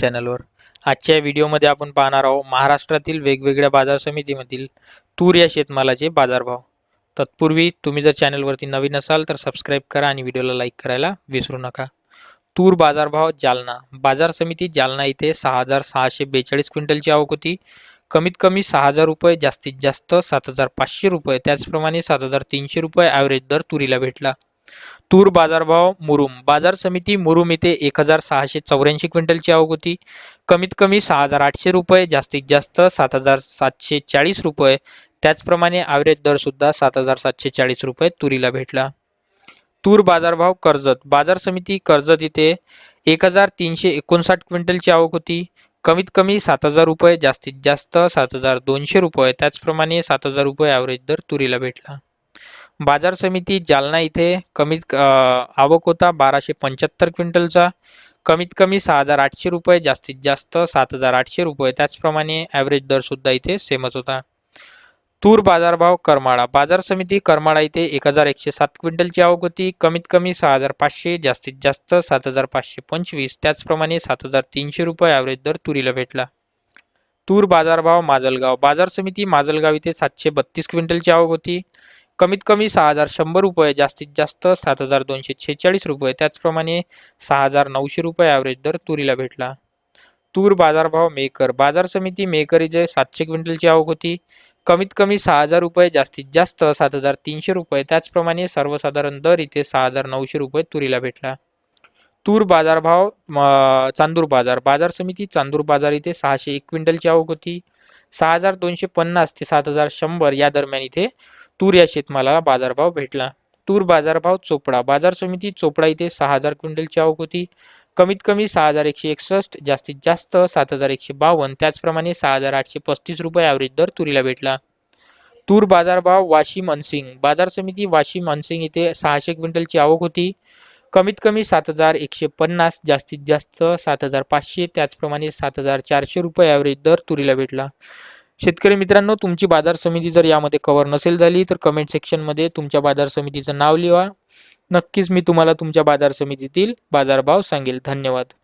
चॅनलवर. आजच्या व्हिडिओमध्ये आपण पाहणार आहोत महाराष्ट्रातील वेगवेगळ्या बाजार समितीमधील तूर या शेतमालाचे बाजारभाव. तत्पूर्वी तुम्ही जर चॅनलवरती नवीन असाल तर सबस्क्राईब करा आणि व्हिडिओला लाईक करायला विसरू नका. तूर बाजारभाव जालना. बाजार समिती जालना इथे सहा हजार सहाशे बेचाळीस क्विंटलची आवक होती. कमीत कमी सहा हजार रुपये जास्तीत जास्त सात हजार पाचशे रुपये. त्याचप्रमाणे सात हजार तीनशे रुपये ॲव्हरेज दर तुरीला भेटला. तूर बाजारभाव मुरुम. बाजार समिती मुरुम येथे एक हजार सहाशे चौऱ्याऐंशी क्विंटलची आवक होती. कमीत कमी सहा हजार आठशे रुपये जास्तीत जास्त सात हजार सातशे चाळीस रुपये. त्याचप्रमाणे ॲव्हरेज दरसुद्धा सात हजार सातशे चाळीस रुपये तुरीला भेटला. तूर बाजारभाव कर्जत. बाजार समिती कर्जत इथे एक हजार तीनशे एकोणसाठ क्विंटलची आवक होती. कमीत कमी सात हजार रुपये जास्तीत जास्त सात हजार दोनशे रुपये. त्याचप्रमाणे सात हजार रुपये ॲव्हरेज दर तुरीला भेटला. बाजार समिती जालना इथे कमीत आवक होता बाराशे पंच्याहत्तर क्विंटलचा. कमीत कमी सहा हजार आठशे रुपये जास्तीत जास्त सात हजार आठशे रुपये. त्याचप्रमाणे ॲव्हरेज दरसुद्धा इथे सेमच होता. तूर बाजारभाव करमाळा. बाजार समिती करमाळा इथे एक हजार एकशे सात क्विंटलची आवक होती. कमीत कमी सहा हजार पाचशे जास्तीत जास्त सात हजार पाचशे पंचवीस. त्याचप्रमाणे सात हजार तीनशे रुपये ॲव्हरेज दर तुरीला भेटला. तूर बाजारभाव माजलगाव. बाजार समिती माजलगाव इथे सातशे बत्तीस क्विंटलची आवक होती. कमीत कमी सहा हजार शंभर रुपये जास्तीत जास्त सात हजार दोनशे छेचाळीस रुपये. त्याचप्रमाणे सहा हजार नऊशे रुपये ॲव्हरेज दर तुरीला भेटला. तूर बाजारभाव मेकर. बाजार समिती मेकर इथे सातशे क्विंटलची आवक होती कमीत कमी सहा हजार रुपये जास्तीत जास्त सात हजार तीनशे रुपये. त्याचप्रमाणे सर्वसाधारण दर इथे सहा हजार नऊशे रुपये तुरीला भेटला. तूर बाजारभाव म, चांदूर बाजार. बाजार समिती चांदूर बाजार इथे सहाशे एक क्विंटलची आवक होती. सहा हजार दोनशे पन्नास ते सात हजार शंभर या दरम्यान इथे तूर या शेतमालाला बाजारभाव भेटला. तूर बाजारभाव चोपडा. बाजार समिती चोपडा इथे सहा हजार क्विंटलची आवक होती. कमीत कमी सहा हजार एकशे एकसष्ट जास्तीत जास्त सात हजार एकशे बावन्न त्याचप्रमाणे सहा हजार आठशे पस्तीस रुपये ॲव्हरेज दर तुरीला भेटला. तूर बाजारभाव वाशिम अनसिंग बाजार समिती वाशिम अनसिंग इथे सहाशे क्विंटलची आवक होती. कमीत कमी सात हजार एकशे पन्नास जास्तीत जास्त सात हजार पाचशे त्याचप्रमाणे सात हजार चारशे रुपये ॲव्हरेज दर तुरीला भेटला. शेतकरी मित्रांनो तुमची बाजार समिती जर यामध्ये कवर नसेल झाली तर कमेंट सेक्शनमध्ये तुमच्या बाजार समितीचं नाव लिहा. नक्कीच मी तुम्हाला तुमच्या बाजार समितीतील बाजारभाव सांगेल. धन्यवाद.